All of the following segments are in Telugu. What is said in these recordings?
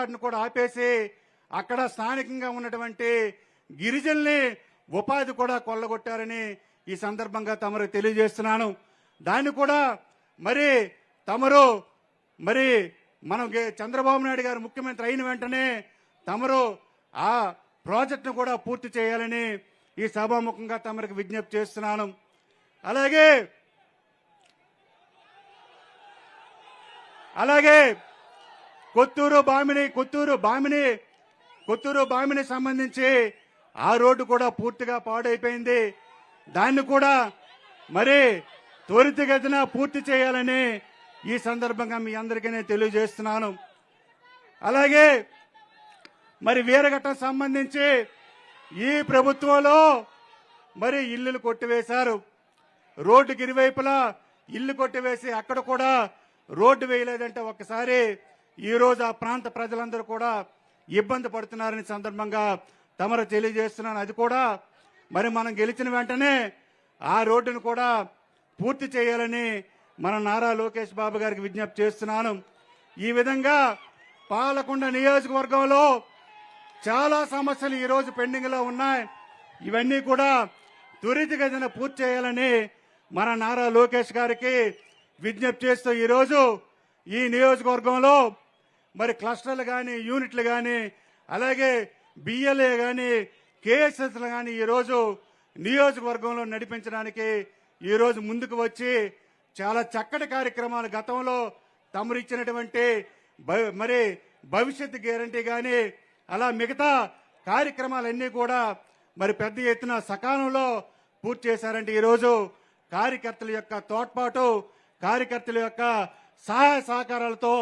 ఉద్ఘాటన కూడా ఆపేసి అక్కడ స్థానికంగా ఉన్నటువంటి గిరిజనుల్ని ఉపాధి కూడా కొల్లగొట్టారని ఈ సందర్భంగా తమరు తెలియజేస్తున్నాను. దాన్ని కూడా మరి తమరు మరి మనం చంద్రబాబు నాయుడు గారు ముఖ్యమంత్రి అయిన వెంటనే తమరు ఆ ప్రాజెక్టును కూడా పూర్తి చేయాలని ఈ సభాముఖంగా తమరికి విజ్ఞప్తి చేస్తున్నాను. అలాగే అలాగే కొత్తూరు బామిని కొత్తూరు బామిని కొత్తూరు బామిని సంబంధించి ఆ రోడ్డు కూడా పూర్తిగా పాడైపోయింది. దాన్ని కూడా మరి త్వరితగతిన పూర్తి చేయాలని ఈ సందర్భంగా మీ అందరికీ నేను తెలియజేస్తున్నాను. అలాగే మరి వీరఘట్టం సంబంధించి ఈ ప్రభుత్వంలో మరి ఇల్లులు కొట్టివేశారు. రోడ్డుకి ఇరువైపులా ఇల్లు కొట్టివేసి అక్కడ కూడా రోడ్డు వేయలేదంటే ఒక్కసారి ఈ రోజు ఆ ప్రాంత ప్రజలందరూ కూడా ఇబ్బంది పడుతున్నారని సందర్భంగా తమరు తెలియజేస్తున్నాను. అది కూడా మరి మనం గెలిచిన వెంటనే ఆ రోడ్డును కూడా పూర్తి చేయాలని మన నారా లోకేష్ బాబు గారికి విజ్ఞప్తి చేస్తున్నాను. ఈ విధంగా పాలకొండ నియోజకవర్గంలో చాలా సమస్యలు ఈరోజు పెండింగ్లో ఉన్నాయి. ఇవన్నీ కూడా త్వరితగతిన పూర్తి చేయాలని మన నారా లోకేష్ గారికి విజ్ఞప్తి చేస్తూ ఈరోజు ఈ నియోజకవర్గంలో మరి క్లస్టర్లు కానీ యూనిట్లు కానీ అలాగే బిఎల్ఏ కానీ కేఎస్ఎస్లు కానీ ఈరోజు నియోజకవర్గంలో నడిపించడానికి ఈరోజు ముందుకు వచ్చి చాలా చక్కటి కార్యక్రమాలు గతంలో తమరు ఇచ్చినటువంటి భ- మరి భవిష్యత్ గ్యారంటీ కానీ అలా మిగతా కార్యక్రమాలన్నీ కూడా మరి పెద్ద ఎత్తున సకాలంలో పూర్తి చేశారంటే ఈరోజు కార్యకర్తల యొక్క తోడ్పాటు కార్యకర్తల యొక్క సహాయ సహకారాలతో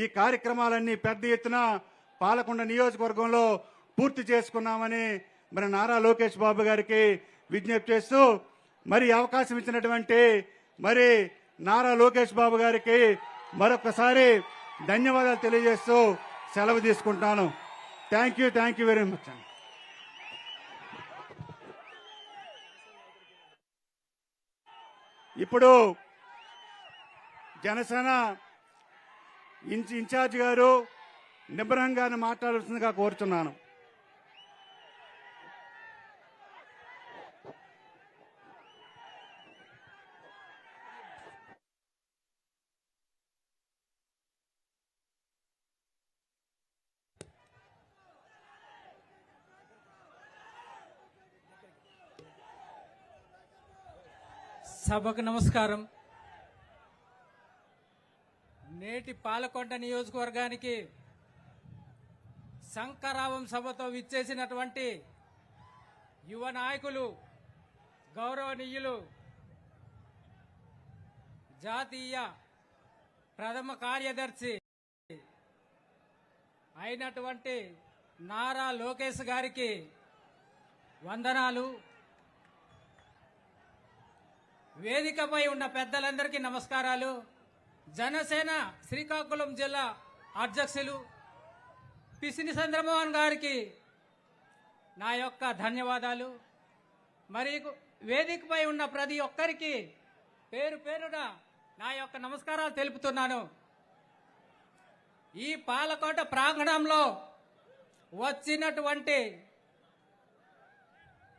ఈ కార్యక్రమాలన్నీ పెద్ద ఎత్తున పాలకొండ నియోజకవర్గంలో పూర్తి చేసుకున్నామని మరి నారా లోకేష్ బాబు గారికి విజ్ఞప్తి చేస్తూ మరి అవకాశం ఇచ్చినటువంటి మరి నారా లోకేష్ బాబు గారికి మరొకసారి ధన్యవాదాలు తెలియజేస్తూ సెలవు తీసుకుంటాను. Thank you thank you very much అండి. ఇప్పుడు జనసేన ఇన్ఛార్జ్ గారు నిబ్రంగానే మాట్లాడాల్సిందిగా కోరుతున్నాను సభకు నమస్కారం. నేటి పాలకొండ నియోజకవర్గానికి శంకరావం సభతో విచ్చేసినటువంటి యువ నాయకులు గౌరవనీయులు జాతీయ ప్రథమ కార్యదర్శి అయినటువంటి నారా లోకేష్ గారికి వందనాలు. వేదికపై ఉన్న పెద్దలందరికీ నమస్కారాలు. జనసేన శ్రీకాకుళం జిల్లా అధ్యక్షులు పిసిని చంద్రమోహన్ గారికి నా యొక్క ధన్యవాదాలు. మరి వేదికపై ఉన్న ప్రతి ఒక్కరికి పేరు పేరున నా యొక్క నమస్కారాలు తెలుపుతున్నాను. ఈ పాలకోట ప్రాంగణంలో వచ్చినటువంటి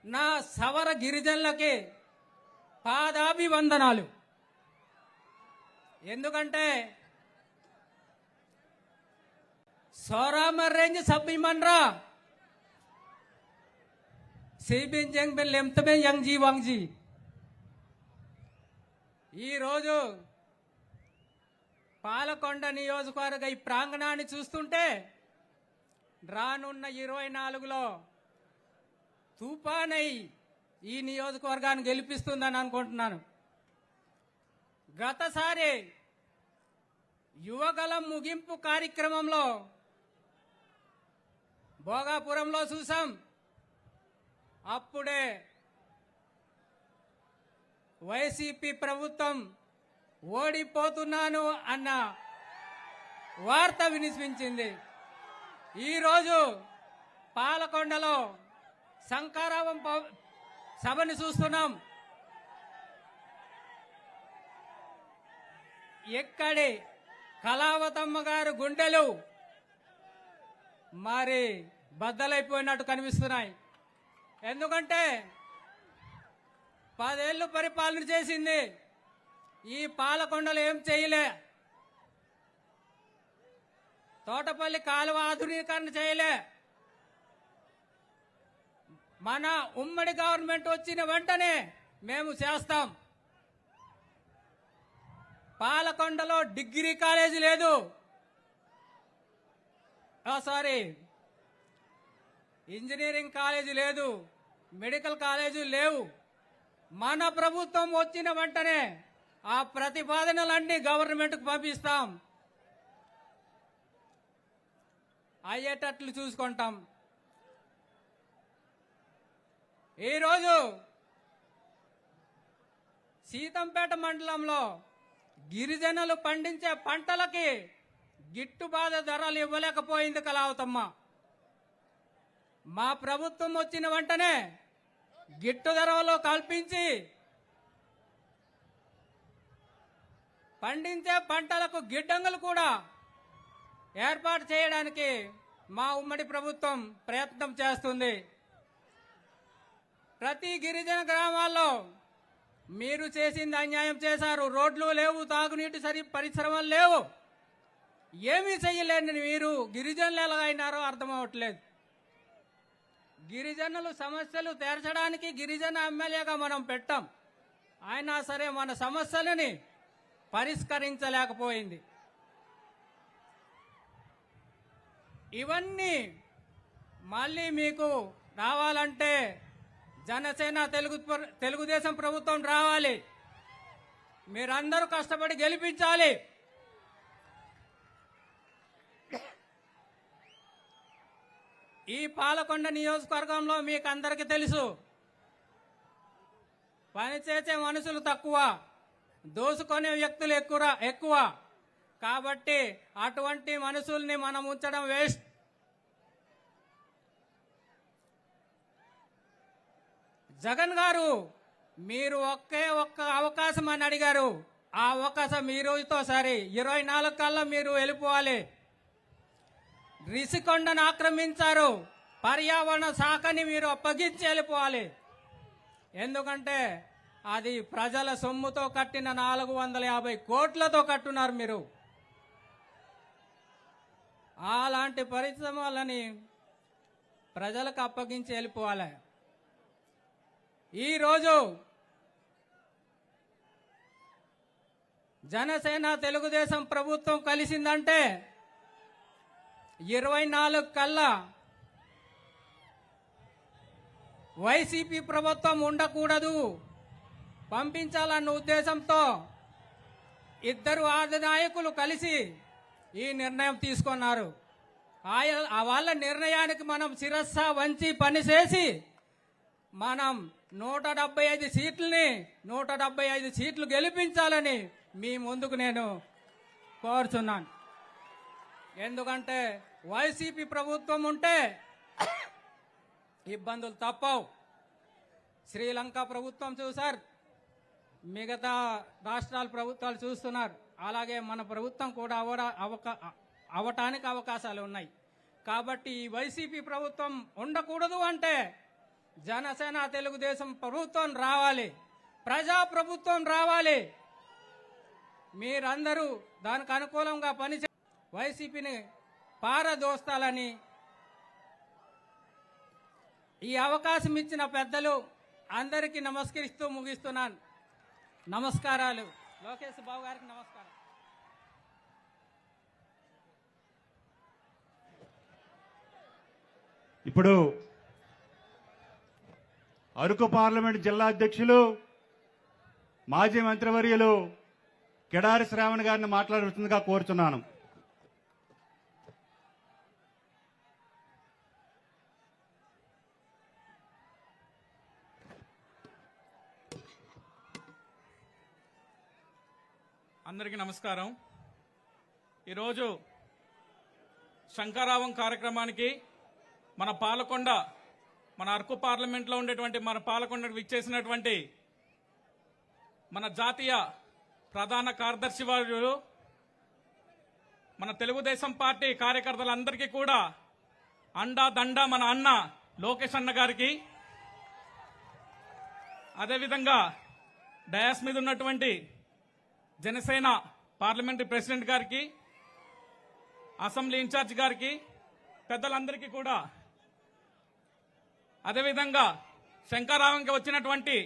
నా సవర గిరిజనులకి పాదాభివందనాలు. ఎందుకంటే సోరామర్ రేంజ్ సబ్బిమన్రా సిబిన్ జంగ్ బెన్ లెంతమే యంగ్ జీ వాంగ్ జీ. ఈరోజు పాలకొండ నియోజకవర్గ ఈ ప్రాంగణాన్ని చూస్తుంటే రానున్న ఇరవై నాలుగులో తుఫానై ఈ నియోజకవర్గాన్ని గెలిపిస్తుందని అనుకుంటున్నాను. గతసారి యువగలం ముగింపు కార్యక్రమంలో భోగాపురంలో చూసాం. అప్పుడే వైసీపీ ప్రభుత్వం ఓడిపోతున్నాను అన్న వార్త వినిపించింది. ఈరోజు పాలకొండలో శంకారావం ప- సభని చూస్తున్నాం. ఎక్కడి కళావతమ్మ గారు గుండెలు మరి బద్దలైపోయినట్టు కనిపిస్తున్నాయి. ఎందుకంటే పదేళ్ళు పరిపాలన చేసింది. ఈ పాలకొండలు ఏం చేయలే. తోటపల్లి కాలువ ఆధునీకరణ చేయలే. మన ఉమ్మడి గవర్నమెంట్ వచ్చిన వెంటనే మేము చేస్తాం. పాలకొండలో డిగ్రీ కాలేజీ లేదు. సారీ. ఇంజనీరింగ్ కాలేజీ లేదు. మెడికల్ కాలేజీ లేవు. మన ప్రభుత్వం వచ్చిన వెంటనే ఆ ప్రతిపాదనలన్నీ గవర్నమెంట్కు పంపిస్తాం. అయ్యేటట్లు చూసుకుంటాం. ఈరోజు సీతంపేట మండలంలో గిరిజనులు పండించే పంటలకి గిట్టుబాటు ధరలు ఇవ్వలేకపోయింది కళావతమ్మ. మా ప్రభుత్వం వచ్చిన వెంటనే గిట్టు ధరలు కల్పించి పండించే పంటలకు గిడ్డంగులు కూడా ఏర్పాటు చేయడానికి మా ఉమ్మడి ప్రభుత్వం ప్రయత్నం చేస్తుంది. ప్రతి గిరిజన గ్రామాల్లో మీరు చేసింది అన్యాయం చేశారు. రోడ్లు లేవు తాగునీటి సరి పరిశ్రమలు లేవు. ఏమీ చేయలేని మీరు. గిరిజనులు ఎలా అయినారో అర్థం అవ్వట్లేదు. గిరిజనులు సమస్యలు తీర్చడానికి గిరిజన ఎమ్మెల్యేగా మనం పెట్టాం. అయినా సరే మన సమస్యలని పరిష్కరించలేకపోయింది. ఇవన్నీ మళ్ళీ మీకు రావాలంటే జనసేన తెలుగు తెలుగుదేశం ప్రభుత్వం రావాలి. మీరందరూ కష్టపడి గెలిపించాలి. ఈ పాలకొండ నియోజకవర్గంలో మీకు అందరికీ తెలుసు పనిచేసే మనుషులు తక్కువ దోసుకునే వ్యక్తులు ఎక్కువ ఎక్కువ. కాబట్టి అటువంటి మనుషుల్ని మనం ఉంచడం వేస్ట్ జగన్ గారు మీరు ఒకే ఒక్క అవకాశం అని అడిగారు. ఆ అవకాశం ఈ రోజుతో సరే. ఇరవై నాలుగు కల్లా మీరు వెళ్ళిపోవాలి. రిషికొండను ఆక్రమించారు. పర్యావరణ శాఖని మీరు అప్పగించి వెళ్ళిపోవాలి. ఎందుకంటే అది ప్రజల సొమ్ముతో కట్టిన నాలుగు వందల యాభై కోట్లతో కట్టున్నారు మీరు. అలాంటి పరిశ్రమలని ప్రజలకు అప్పగించి వెళ్ళిపోవాలి. ఈరోజు జనసేన తెలుగుదేశం ప్రభుత్వం కలిసిందంటే ఇరవై నాలుగు కల్లా వైసీపీ ప్రభుత్వం ఉండకూడదు. పంపించాలన్న ఉద్దేశంతో ఇద్దరు ఆది నాయకులు కలిసి ఈ నిర్ణయం తీసుకున్నారు. ఆయా ఆ వాళ్ళ నిర్ణయానికి మనం శిరస్స వంచి పనిచేసి మనం నూట డెబ్బై ఐదు సీట్లని నూట డెబ్బై ఐదు సీట్లు గెలిపించాలని మీ ముందుకు నేను కోరుచున్నాను. ఎందుకంటే వైసీపీ ప్రభుత్వం ఉంటే ఇబ్బందులు తప్పవు. శ్రీలంక ప్రభుత్వం చూశారు. మిగతా రాష్ట్రాల ప్రభుత్వాలు చూస్తున్నారు. అలాగే మన ప్రభుత్వం కూడా అవడ అవకా అవటానికి అవకాశాలు ఉన్నాయి. కాబట్టి ఈ వైసీపీ ప్రభుత్వం ఉండకూడదు అంటే జనసేన తెలుగుదేశం ప్రభుత్వం రావాలి. ప్రజా ప్రభుత్వం రావాలి. మీరందరూ దానికి అనుకూలంగా పనిచే వైసీపీని పారదోస్తాలని ఈ అవకాశం ఇచ్చిన పెద్దలు అందరికీ నమస్కరిస్తూ ముగిస్తున్నాను. నమస్కారాలు. లోకేష్ బాబు గారికి నమస్కారం. ఇప్పుడు అరకు పార్లమెంట్ జిల్లా అధ్యక్షులు మాజీ మంత్రివర్యులు కిడారి శ్రావణ్ గారిని మాట్లాడుతుందిగా కోరుతున్నాను అందరికీ నమస్కారం. ఈరోజు శంకారావం కార్యక్రమానికి మన పాలకొండ మన అరకు పార్లమెంట్లో ఉండేటువంటి మన పాలకొండకు విచ్చేసినటువంటి మన జాతీయ ప్రధాన కార్యదర్శి వారు మన తెలుగుదేశం పార్టీ కార్యకర్తలందరికీ కూడా అండా దండ మన అన్న లోకేష్ అన్న గారికి. అదేవిధంగా డయాస్ మీద ఉన్నటువంటి జనసేన పార్లమెంటరీ ప్రెసిడెంట్ గారికి అసెంబ్లీ ఇన్ఛార్జ్ గారికి పెద్దలందరికీ కూడా అదేవిధంగా శంకరావంకి వచ్చినటువంటి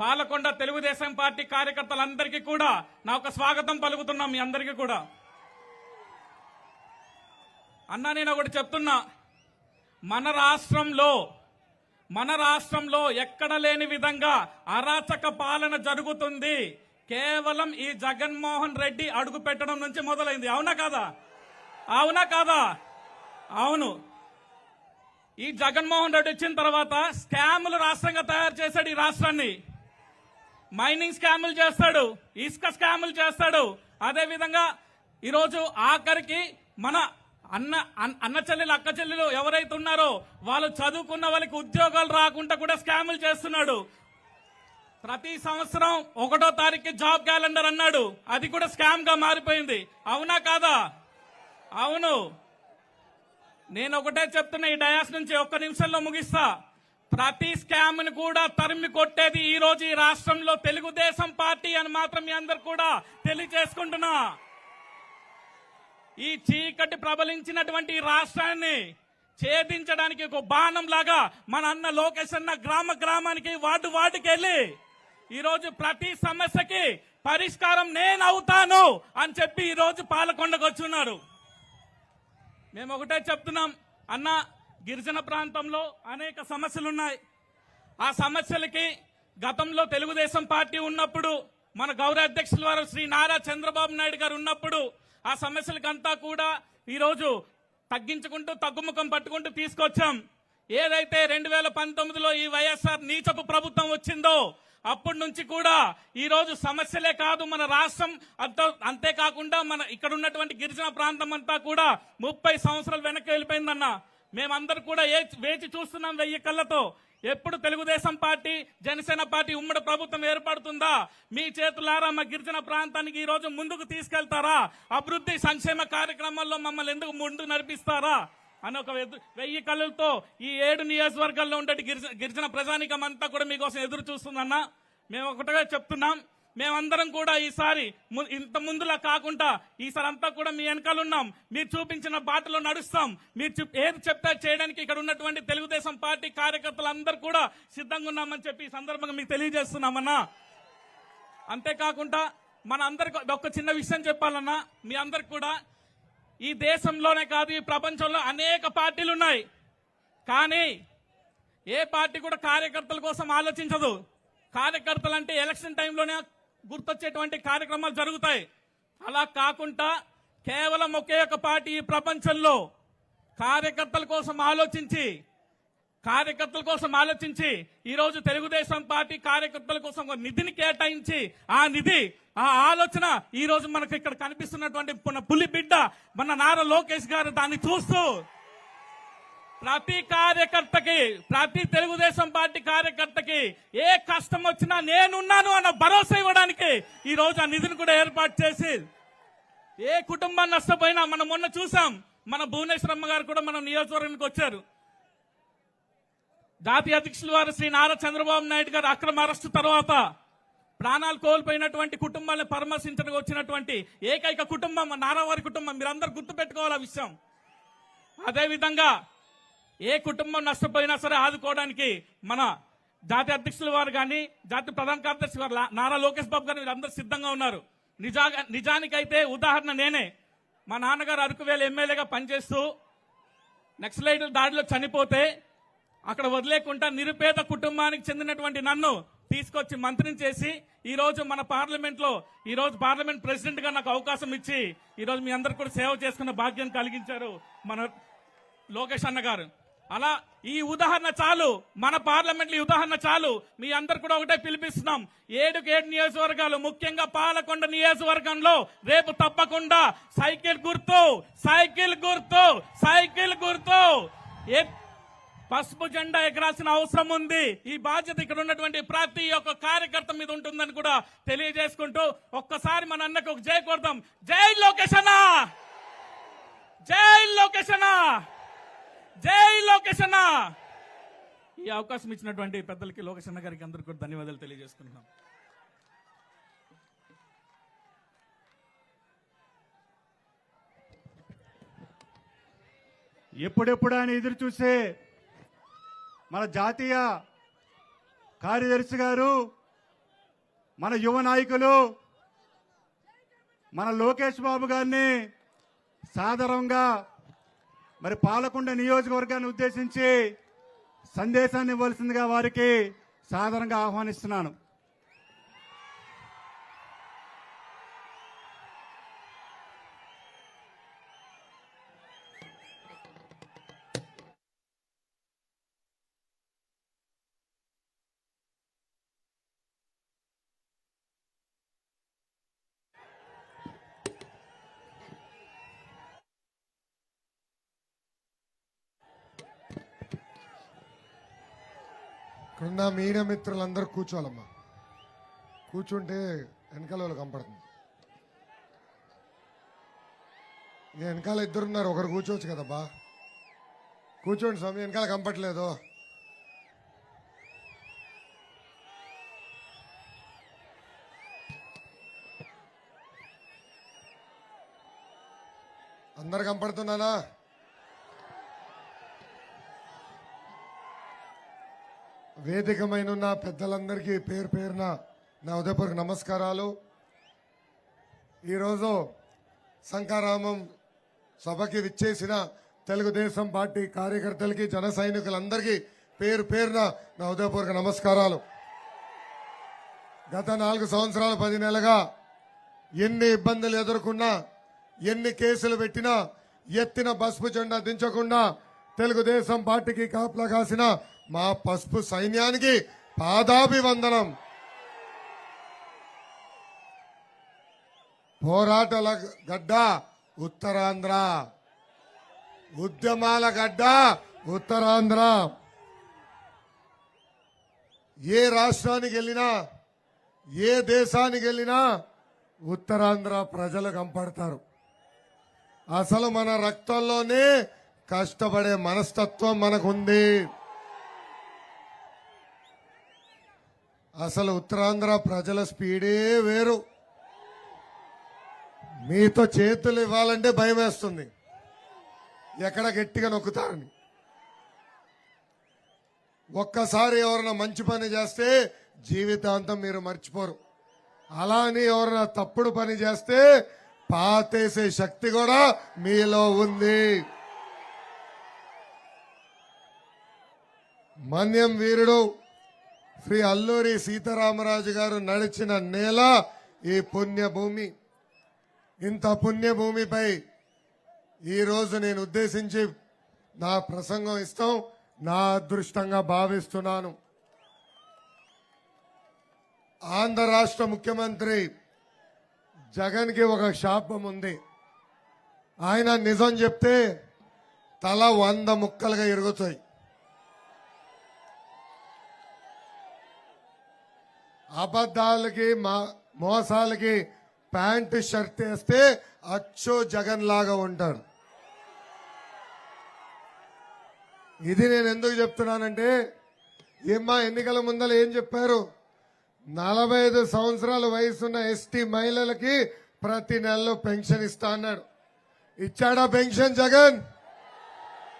పాలకొండ తెలుగుదేశం పార్టీ కార్యకర్తలందరికీ కూడా నా ఒక స్వాగతం పలుకుతున్నాం మీ అందరికీ కూడా. అన్నా నేను ఒకటి చెప్తున్నా. మన రాష్ట్రంలో మన రాష్ట్రంలో ఎక్కడ లేని విధంగా అరాచక పాలన జరుగుతుంది. కేవలం ఈ జగన్మోహన్ రెడ్డి అడుగు పెట్టడం నుంచి మొదలైంది. అవునా కాదా? అవునా కాదా? అవును. ఈ జగన్మోహన్ రెడ్డి వచ్చిన తర్వాత స్కాములు రాష్ట్రంగా తయారు చేశాడు ఈ రాష్ట్రాన్ని. మైనింగ్ స్కాములు చేస్తాడు ఇసుక స్కాములు చేస్తాడు. అదే విధంగా ఈరోజు ఆఖరికి మన అన్న అన్న- అన్న చెల్లెలు అక్క చెల్లెలు ఎవరైతే ఉన్నారో వాళ్ళు చదువుకున్న వాళ్ళకి ఉద్యోగాలు రాకుండా కూడా స్కాములు చేస్తున్నాడు. ప్రతి సంవత్సరం ఒకటో తారీఖు జాబ్ క్యాలెండర్ అన్నాడు. అది కూడా స్కామ్గా మారిపోయింది. అవునా కాదా? అవును. నేను ఒకటే చెప్తున్నా ఈ డయాస్ నుంచి ఒక్క నిమిషంలో ముగిస్తా. ప్రతి స్కామ్ని కూడా తరిమి కొట్టేది ఈ రోజు ఈ రాష్ట్రంలో తెలుగుదేశం పార్టీ అని మాత్రం మీ అందరు కూడా తెలియజేసుకుంటున్నా ఈ చీకటి ప్రబలించినటువంటి రాష్ట్రాన్ని ఛేదించడానికి ఒక బాణం లాగా మన అన్న లోకేష్ అన్న గ్రామ గ్రామానికి వార్డు వార్డుకి వెళ్ళి ఈరోజు ప్రతి సమస్యకి పరిష్కారం నేను అవుతాను అని చెప్పి ఈరోజు రోజు పాలకొండకు వచ్చున్నారు. మేము ఒకటే చెప్తున్నాం. అన్న గిరిజన ప్రాంతంలో అనేక సమస్యలు ఉన్నాయి ఆ సమస్యలకి గతంలో తెలుగుదేశం పార్టీ ఉన్నప్పుడు మన గౌరవ అధ్యక్షుల వారు శ్రీ నారా చంద్రబాబు నాయుడు గారు ఉన్నప్పుడు ఆ సమస్యలకంతా కూడా ఈరోజు తగ్గించుకుంటూ తగ్గుముఖం పట్టుకుంటూ తీసుకొచ్చాం. ఏదైతే రెండు వేల పంతొమ్మిదిలో ఈ వైఎస్ఆర్ నీచపు ప్రభుత్వం వచ్చిందో అప్పటి నుంచి కూడా ఈ రోజు సమస్యలే కాదు మన రాష్ట్రం అంత అంతేకాకుండా మన ఇక్కడ ఉన్నటువంటి గిరిజన ప్రాంతం అంతా కూడా ముప్పై సంవత్సరాలు వెనక్కి వెళ్ళిపోయిందన్న. మేమందరూ కూడా ఏ- వేచి చూస్తున్నాం వెయ్యి కళ్ళతో. ఎప్పుడు తెలుగుదేశం పార్టీ జనసేన పార్టీ ఉమ్మడి ప్రభుత్వం ఏర్పడుతుందా? మీ చేతులారా మా గిరిజన ప్రాంతానికి ఈ రోజు ముందుకు తీసుకెళ్తారా? అభివృద్ధి సంక్షేమ కార్యక్రమాల్లో మమ్మల్ని ఎందుకు ముందు నడిపిస్తారా? అని ఒక వెయ్యి కళ్ళతో ఈ ఏడు నియోజకవర్గాల్లో ఉండే గిరిజన గిరిజన ప్రజానికం అంతా కూడా మీకోసం ఎదురు చూస్తుందన్న. మేము ఒకటిగా చెప్తున్నాం. మేమందరం కూడా ఈసారి ము- ఇంత ముందులా కాకుండా ఈసారి అంతా కూడా మీ వెనకాల ఉన్నాం. మీరు చూపించిన బాటలో నడుస్తాం. మీరు ఏది చెప్తే చేయడానికి ఇక్కడ ఉన్నటువంటి తెలుగుదేశం పార్టీ కార్యకర్తలు అందరూ కూడా సిద్ధంగా ఉన్నామని చెప్పి ఈ సందర్భంగా మీకు తెలియజేస్తున్నామన్నా. అంతేకాకుండా మన అందరికి ఒక చిన్న విషయం చెప్పాలన్నా. మీ అందరికి కూడా ఈ దేశంలోనే కాదు ఈ ప్రపంచంలో అనేక పార్టీలు ఉన్నాయి. కానీ ఏ పార్టీ కూడా కార్యకర్తల కోసం ఆలోచించదు. కార్యకర్తలు అంటే ఎలక్షన్ టైంలోనే గుర్తొచ్చేటువంటి కార్యక్రమాలు జరుగుతాయి. అలా కాకుండా కేవలం ఒకే ఒక పార్టీ ఈ ప్రపంచంలో కార్యకర్తల కోసం ఆలోచించి కార్యకర్తల కోసం ఆలోచించి ఈరోజు తెలుగుదేశం పార్టీ కార్యకర్తల కోసం ఒక నిధిని కేటాయించి ఆ నిధి ఆ ఆలోచన ఈ రోజు మనకు ఇక్కడ కనిపిస్తున్నటువంటి మన పులి బిడ్డ మన నారా లోకేష్ గారు దాన్ని చూస్తూ ప్రతి కార్యకర్తకి ప్రతి తెలుగుదేశం పార్టీ కార్యకర్తకి ఏ కష్టం వచ్చినా నేనున్నాను అన్న భరోసా ఇవ్వడానికి ఈ రోజు ఆ నిధిని కూడా ఏర్పాటు చేసి ఏ కుటుంబం నష్టపోయినా మనం మొన్న చూసాం మన భువనేశ్వరమ్మ గారు కూడా మన నియోజకవర్గానికి వచ్చారు. జాతీయ అధ్యక్షుల వారు శ్రీ నారా చంద్రబాబు నాయుడు గారు అక్రమ అరెస్టు తర్వాత ప్రాణాలు కోల్పోయినటువంటి కుటుంబాలను పరామర్శించడానికి వచ్చినటువంటి ఏకైక కుటుంబం నారావారి కుటుంబం. మీరందరూ గుర్తుపెట్టుకోవాలి ఆ విషయం? అదేవిధంగా ఏ కుటుంబం నష్టపోయినా సరే ఆదుకోవడానికి మన జాతీయ అధ్యక్షుల వారు కానీ జాతి ప్రధాన కార్యదర్శి వారు నారా లోకేష్ బాబు గారు వీళ్ళందరూ సిద్ధంగా ఉన్నారు. నిజాగా నిజానికైతే ఉదాహరణ నేనే. మా నాన్నగారు అరకు వేల ఎమ్మెల్యేగా పనిచేస్తూ నక్సలైట్ల దాడిలో చనిపోతే అక్కడ వదిలేకుండా నిరుపేద కుటుంబానికి చెందినటువంటి నన్ను తీసుకొచ్చి మంత్రిని చేసి ఈ రోజు మన పార్లమెంట్లో ఈ రోజు పార్లమెంట్ ప్రెసిడెంట్గా నాకు అవకాశం ఇచ్చి ఈ రోజు మీ అందరు కూడా సేవ చేసుకున్న భాగ్యం కలిగించారు మన లోకేష్ అన్న గారు. అలా ఈ ఉదాహరణ చాలు మన పార్లమెంట్ ఈ ఉదాహరణ చాలు. మీ అందరు కూడా ఒకటే పిలిపిస్తున్నాం. ఏడుకు ఏడు నియోజకవర్గాలు ముఖ్యంగా పాలకొండ నియోజకవర్గంలో రేపు తప్పకుండా సైకిల్ గుర్తు సైకిల్ గుర్తు సైకిల్ గుర్తు. ఏ పసుపు జెండా ఎగరాల్సిన అవసరం ఉంది. ఈ బాధ్యత ఇక్కడ ఉన్నటువంటి ప్రతి ఒక్క కార్యకర్త మీద ఉంటుందని కూడా తెలియజేసుకుంటూ ఒక్కసారి మన అన్నకు ఒక జై కొడతాం జై లోకేషనా జై లోకేషనా జై లోకేషనా ఈ అవకాశం ఇచ్చినటువంటి పెద్దలకి లోకేష్ గారికి అందరికీ కూడా ధన్యవాదాలు తెలియజేసుకుంటున్నాం. ఎప్పుడెప్పుడు ఆయన ఎదురు చూసే మన జాతీయ కార్యదర్శి గారు మన యువ నాయకులు మన లోకేష్ బాబు గారిని సాదరంగా మరి పాలకొండ నియోజకవర్గాన్ని ఉద్దేశించి సందేశాన్ని ఇవ్వాల్సిందిగా వారికి సాధారణంగా ఆహ్వానిస్తున్నాను. క్రింద మీడియా మిత్రులందరూ కూర్చోవాలమ్మా. కూర్చుంటే వెనకాల వాళ్ళు కనపడుతుంది. ఇక వెనకాల ఇద్దరున్నారు ఒకరు కూర్చోవచ్చు కదబ్బా. కూర్చోండి స్వామి వెనకాల కంపట్లేదు అందరు కంపడుతున్నానా వేదికమైన నా పెద్దలందరికీ పేరు పేరున నా ఉదయపూర్వక నమస్కారాలు. ఈరోజు శంకారామం సభకి విచ్చేసిన తెలుగుదేశం పార్టీ కార్యకర్తలకి జన సైనికులందరికీ పేరు పేరున నా ఉదయపూర్వక నమస్కారాలు. గత నాలుగు సంవత్సరాలు పది నెలలుగా ఎన్ని ఇబ్బందులు ఎదుర్కొన్నా ఎన్ని కేసులు పెట్టినా ఎత్తిన పసుపు జెండా దించకుండా తెలుగుదేశం పార్టీకి కాపలా కాసిన మా పసుపు సైన్యానికి పాదాభివందనం. పోరాటాల గడ్డ ఉత్తరాంధ్ర. ఉద్యమాల గడ్డ ఉత్తరాంధ్ర. ఏ రాష్ట్రానికి వెళ్ళినా ఏ దేశానికి వెళ్ళినా ఉత్తరాంధ్ర ప్రజలు కంపడతారు. అసలు మన రక్తంలోనే కష్టపడే మనస్తత్వం మనకుంది. అసలు ఉత్తరాంధ్ర ప్రజల స్పీడే వేరు. మీతో చేతులు ఇవ్వాలంటే భయం వేస్తుంది. ఎక్కడ గట్టిగా నొక్కుతారని. ఒక్కసారి ఎవరైనా మంచి పని చేస్తే జీవితాంతం మీరు మర్చిపోరు. అలా అని ఎవరైనా తప్పుడు పని చేస్తే పాతేసే శక్తి కూడా మీలో ఉంది. మన్యం వీరుడు శ్రీ అల్లూరి సీతారామరాజు గారు నడిచిన నేల ఈ పుణ్యభూమి. ఇంత పుణ్యభూమిపై ఈరోజు నేను ఉద్దేశించి నా ప్రసంగం ఇస్తాం నా అదృష్టంగా భావిస్తున్నాను. ఆంధ్ర రాష్ట్ర ముఖ్యమంత్రి జగన్కి ఒక శాపం ఉంది. ఆయన నిజం చెప్తే తల వంద ముక్కలుగా ఎరుగుతాయి అబద్ధాలకి మా మోసాలకి ప్యాంటు షర్ట్ వేస్తే అచ్చో జగన్ లాగా ఉంటాడు ఇది నేను ఎందుకు చెప్తున్నానంటే ఏమ్మా ఎన్నికల ముందర ఏం చెప్పారు? నలభై ఐదు సంవత్సరాల వయసున్న ఎస్టీ మహిళలకి ప్రతి నెలలో పెన్షన్ ఇస్తా అన్నాడు. ఇచ్చాడా పెన్షన్ జగన్?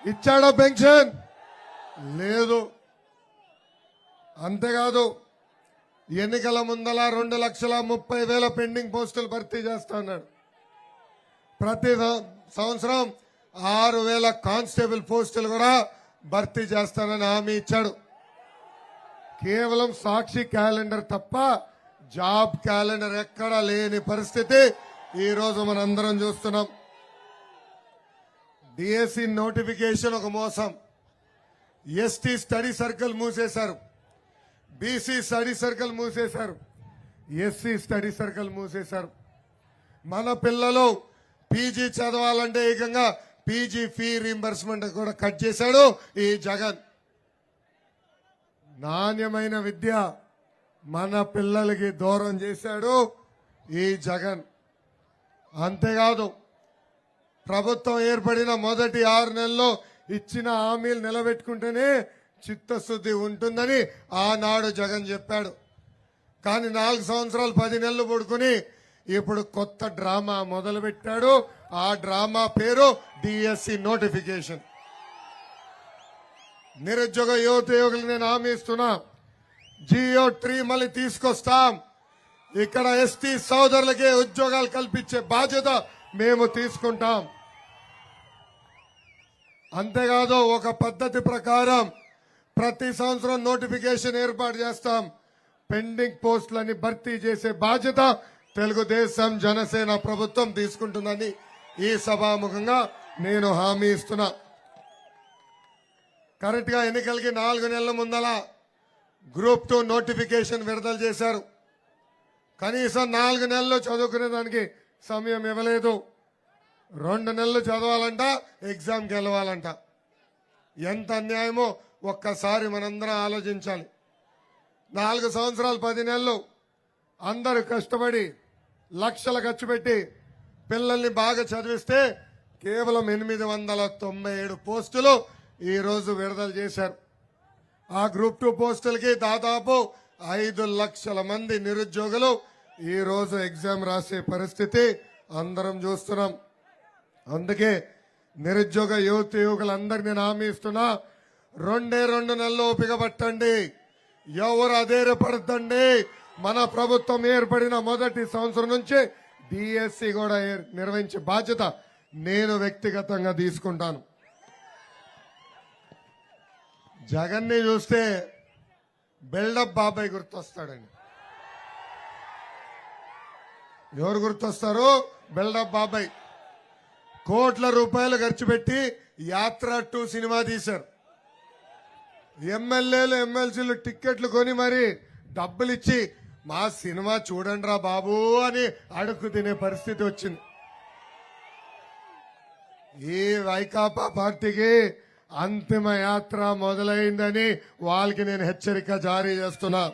ఇచ్చాడా పెన్షన్? లేదు. అంతేకాదు ఎన్నికల ముందల రెండు లక్షల ముప్పై వేల పెండింగ్ పోస్టులు భర్తీ చేస్తున్నాడు ప్రతి సం- సంవత్సరం ఆరు వేల కానిస్టేబుల్ పోస్టులు కూడా భర్తీ చేస్తానని హామీ ఇచ్చాడు. కేవలం సాక్షి క్యాలెండర్ తప్ప జాబ్ క్యాలెండర్ ఎక్కడా లేని పరిస్థితి ఈరోజు రోజు మనందరం చూస్తున్నాం. డిఎస్సి నోటిఫికేషన్ ఒక మోసం. ఎస్టీ స్టడీ సర్కిల్ మూసేశారు. బీసీ స్టడీ సర్కిల్ మూసేశారు. ఎస్సీ స్టడీ సర్కిల్ మూసేశారు. మన పిల్లలు పీజీ చదవాలంటే ఏకంగా పీజీ ఫీ రీంబర్స్మెంట్ కూడా కట్ చేశాడు ఈ జగన్. నాణ్యమైన విద్య మన పిల్లలకి దూరం చేశాడు ఈ జగన్. అంతేకాదు ప్రభుత్వం ఏర్పడిన మొదటి ఆరు నెలల్లో ఇచ్చిన హామీలు నిలబెట్టుకుంటేనే చిత్తశుద్ధి ఉంటుందని ఆనాడు జగన్ చెప్పాడు. కానీ నాలుగు సంవత్సరాలు పది నెలలు పడుకుని ఇప్పుడు కొత్త డ్రామా మొదలుపెట్టాడు. ఆ డ్రామా పేరు డిఎస్సి నోటిఫికేషన్. నిరుద్యోగ యువత యువకులు నేను హామీ ఇస్తున్నా. జియో త్రీ మళ్ళీ తీసుకొస్తాం. ఇక్కడ ఎస్టీ సోదరులకే ఉద్యోగాలు కల్పించే బాధ్యత మేము తీసుకుంటాం. అంతేకాదు ఒక పద్ధతి ప్రకారం ప్రతి సంవత్సరం నోటిఫికేషన్ ఏర్పాటు చేస్తాం. పెండింగ్ పోస్టులని భర్తీ చేసే బాధ్యత తెలుగుదేశం జనసేన ప్రభుత్వం తీసుకుంటుందని ఈ సభాముఖంగా నేను హామీ ఇస్తున్నా. కరెక్ట్గా ఎన్నికలకి నాలుగు నెలల ముందల గ్రూప్ టూ నోటిఫికేషన్ విడుదల చేశారు. కనీసం నాలుగు నెలలు చదువుకునే దానికి సమయం ఇవ్వలేదు. రెండు నెలలు చదవాలంట ఎగ్జామ్ వెళ్ళవాలంట ఎంత అన్యాయమో ఒక్కసారి మనందరం ఆలోచించాలి. నాలుగు సంవత్సరాలు పది నెలలు అందరూ కష్టపడి లక్షలు ఖర్చు పెట్టి పిల్లల్ని బాగా చదివిస్తే కేవలం ఎనిమిది వందల తొంభై ఏడు పోస్టులు ఈరోజు విడుదల చేశారు. ఆ గ్రూప్ టూ పోస్టులకి దాదాపు ఐదు లక్షల మంది నిరుద్యోగులు ఈరోజు ఎగ్జామ్ రాసే పరిస్థితి అందరం చూస్తున్నాం. అందుకే నిరుద్యోగ యువత యువకులందరినీ నేను హామీ ఇస్తున్నా రెండే రెండు నెలలు ఓపిక పట్టండి. ఎవరు అధైర్యపడద్దండి. మన ప్రభుత్వం ఏర్పడిన మొదటి సంవత్సరం నుంచి డిఎస్సి కూడా ఏర్- నిర్వహించే బాధ్యత నేను వ్యక్తిగతంగా తీసుకుంటాను. జగన్ని చూస్తే బిల్డప్ బాబాయ్ గుర్తొస్తాడండి. ఎవరు గుర్తొస్తారు? బిల్డప్ బాబాయ్. కోట్ల రూపాయలు ఖర్చు పెట్టి యాత్ర టూ సినిమా తీశారు. ఎమ్మెల్యేలు ఎమ్మెల్సీలు టిక్కెట్లు కొని మరి డబ్బులు ఇచ్చి మా సినిమా చూడండి రా బాబు అని అడుగు తినే పరిస్థితి వచ్చింది. ఈ వైకాపా పార్టీకి అంతిమ యాత్ర మొదలైందని వాళ్ళకి నేను హెచ్చరిక జారీ చేస్తున్నా.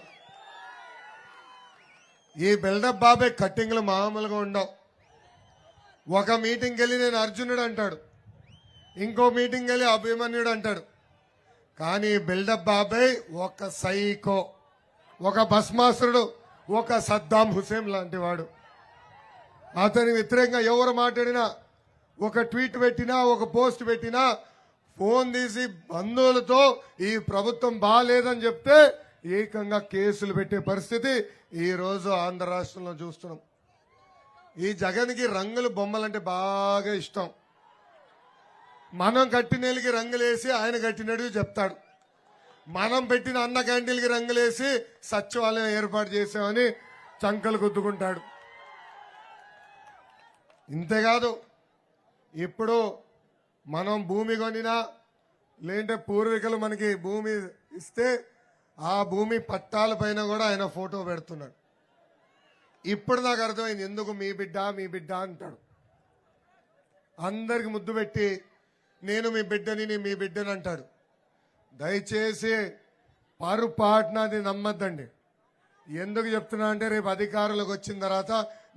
ఈ బిల్డప్ బాబే కట్టింగ్లు మామూలుగా ఉండవు. ఒక మీటింగ్కి వెళ్ళి నేను అర్జునుడు అంటాడు. ఇంకో మీటింగ్కి వెళ్ళి అభిమన్యుడు అంటాడు. కానీ బిల్డప్ బాబాయ్ ఒక సైకో ఒక భస్మాసురుడు ఒక సద్దాం హుసేన్ లాంటి వాడు. అతని వ్యతిరేకంగా ఎవరు మాట్లాడినా ఒక ట్వీట్ పెట్టినా ఒక పోస్ట్ పెట్టినా ఫోన్ తీసి బంధువులతో ఈ ప్రభుత్వం బాగాలేదని చెప్తే ఏకంగా కేసులు పెట్టే పరిస్థితి ఈరోజు ఆంధ్ర రాష్ట్రంలో చూస్తున్నాం. ఈ జగన్కి రంగులు బొమ్మలంటే బాగా ఇష్టం. మనం కట్టినీళ్ళకి రంగులేసి ఆయన కట్టినట్టు చెప్తాడు. మనం పెట్టిన అన్న క్యాంటీన్లకి రంగులేసి సచివాలయం ఏర్పాటు చేసామని చంకలు గుద్దుకుంటాడు. ఇంతేకాదు ఇప్పుడు మనం భూమి కొనినా లేదంటే పూర్వీకులు మనకి భూమి ఇస్తే ఆ భూమి పట్టాల పైన కూడా ఆయన ఫోటో పెడుతున్నాడు. ఇప్పుడు నాకు అర్థమైంది ఎందుకు మీ బిడ్డ మీ బిడ్డ అంటాడు. అందరికి ముద్దు పెట్టి నేను మీ బిడ్డని నేను మీ బిడ్డని అంటాడు. దయచేసి పరుపాటునది నమ్మద్దండి. ఎందుకు చెప్తున్నా అంటే రేపు అధికారులకు వచ్చిన తర్వాత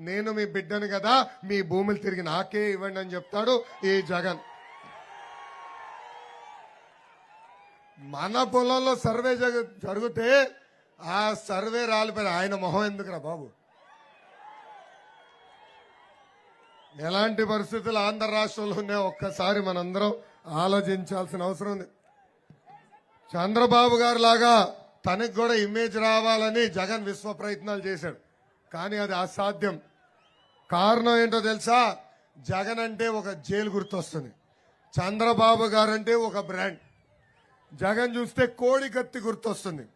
నేను మీ బిడ్డను కదా మీ భూములు తిరిగి నాకే ఇవ్వండి అని చెప్తాడు ఈ జగన్. మన పొలంలో సర్వే జగ జరిగితే ఆ సర్వే రాలిపోయిన ఆయన మొహం ఎందుకురా బాబు? ఎలాంటి పరిస్థితులు ఆంధ్ర రాష్ట్రంలో ఉన్నాయో ఒక్కసారి మనందరం ఆలోచించాల్సిన అవసరం ఉంది. చంద్రబాబు గారు లాగా తనకు కూడా ఇమేజ్ రావాలని జగన్ విశ్వ ప్రయత్నాలు చేశాడు. కానీ అది అసాధ్యం. కారణం ఏంటో తెలుసా? జగన్ అంటే ఒక జైలు గుర్తొస్తుంది. చంద్రబాబు గారు అంటే ఒక బ్రాండ్. జగన్ చూస్తే కోడి కత్తి గుర్తొస్తుంది.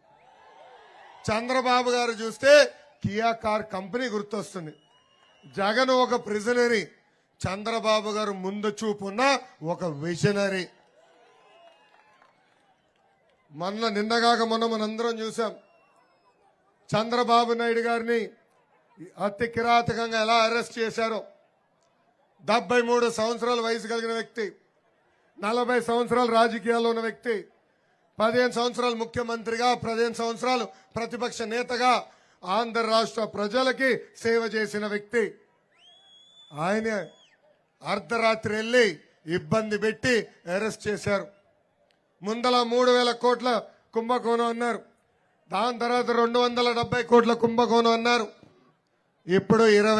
చంద్రబాబు గారు చూస్తే కియా కార్ కంపెనీ గుర్తొస్తుంది. జగన్ ఒక ప్రిజనరీ. చంద్రబాబు గారు ముందు చూపున్న ఒక విజనరీ. మొన్న నిన్నగాక మొన్న మనందరం చూసాం చంద్రబాబు నాయుడు గారిని అతి కిరాతకంగా ఎలా అరెస్ట్ చేశారో. డెబ్బై మూడు సంవత్సరాల వయసు కలిగిన వ్యక్తి నలభై సంవత్సరాలు రాజకీయాల్లో ఉన్న వ్యక్తి పదిహేను సంవత్సరాలు ముఖ్యమంత్రిగా పదిహేను సంవత్సరాలు ప్రతిపక్ష నేతగా ఆంధ్ర రాష్ట్ర ప్రజలకి సేవ చేసిన వ్యక్తి. ఆయన అర్ధరాత్రి వెళ్ళి ఇబ్బంది పెట్టి అరెస్ట్ చేశారు. ముందల మూడు వేల కోట్ల కుంభకోణం అన్నారు. దాని తర్వాత రెండు వందల డెబ్బై కోట్ల కుంభకోణం అన్నారు. ఇప్పుడు ఇరవై